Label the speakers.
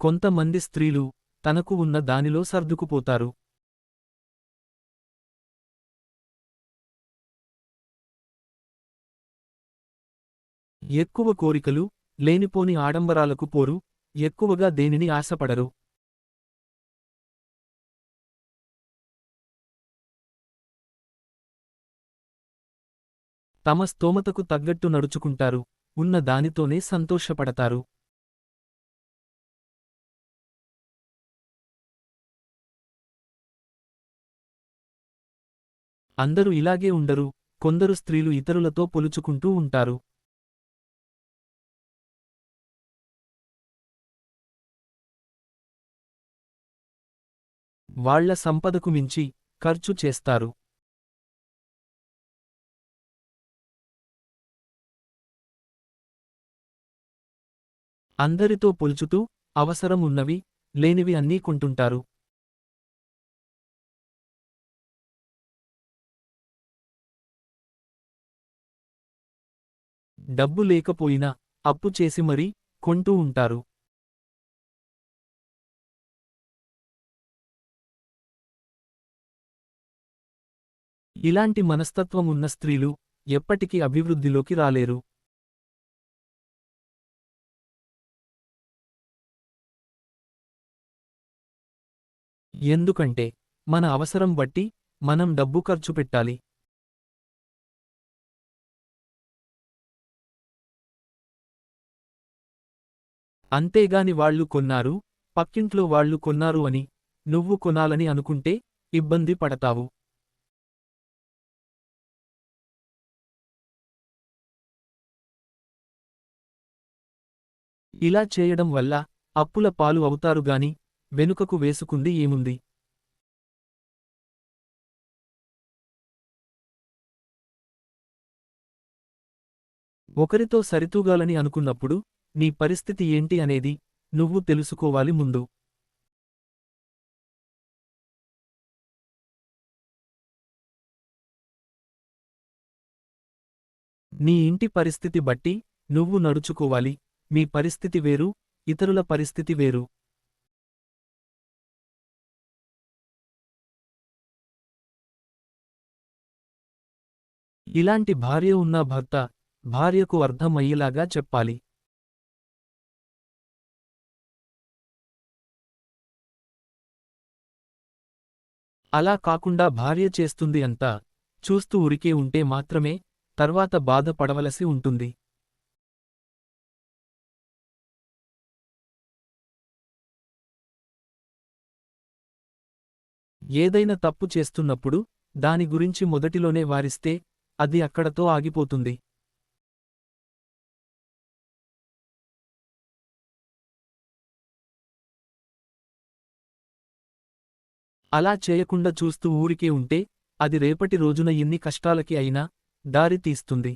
Speaker 1: కొంతమంది స్త్రీలు తనకు ఉన్న దానిలో సర్దుకుపోతారు. ఎక్కువ కోరికలు లేనిపోని ఆడంబరాలకు పోరు ఎక్కువగా దేనిని ఆశపడరు. తమ స్తోమతకు తగ్గట్టు నడుచుకుంటారు ఉన్న దానితోనే సంతోషపడతారు. అందరూ ఇలాగే ఉండరు కొందరు స్త్రీలు ఇతరులతో పొలుచుకుంటూ ఉంటారు. వాళ్ళ సంపదకు మించి ఖర్చు చేస్తారు. అందరితో పొల్చుతూ అవసరం ఉన్నవి లేనివి అన్నీ కొంటుంటారు. డబ్బు లేకపోయినా అప్పు చేసి మరీ కొంటూ ఉంటారు. ఇలాంటి మనస్తత్వం ఉన్న స్త్రీలు ఎప్పటికీ అభివృద్ధిలోకి రాలేరు. ఎందుకంటే మన అవసరం బట్టి మనం డబ్బు ఖర్చు పెట్టాలి. అంతేగాని వాళ్ళు కొన్నారు పక్కింట్లో వాళ్ళు కొన్నారు అని నువ్వు కొనాలని అనుకుంటే ఇబ్బంది పడతావు. ఇలా చేయడం వల్ల అప్పుల పాలు అవుతారు గాని వెనుకకు వేసుకుంది ఏముంది? ఒకరితో సరితూగాలని అనుకున్నప్పుడు నీ పరిస్థితి ఏంటి అనేది నువ్వు తెలుసుకోవాలి ముందు. నీ ఇంటి పరిస్థితి బట్టి నువ్వు నడుచుకోవాలి. మీ పరిస్థితి వేరు ఇతరుల పరిస్థితి వేరు. ఇలాంటి భార్య ఉన్న భర్త భార్యకు అర్థమయ్యేలాగా చెప్పాలి. అలా కాకుండా భార్య చేస్తుంది అంతా చూస్తూ ఉరికే ఉంటే మాత్రమే తర్వాత బాధ పడవలసి ఉంటుంది. ఏదైనా తప్పు చేస్తున్నప్పుడు దాని గురించి మొదటిలోనే వారిస్తే అది అక్కడతో ఆగిపోతుంది. అలా చేయకుండా చూస్తూ ఊరికే ఉంటే అది రేపటి రోజున ఎన్ని కష్టాలకి అయినా దారి తీస్తుంది.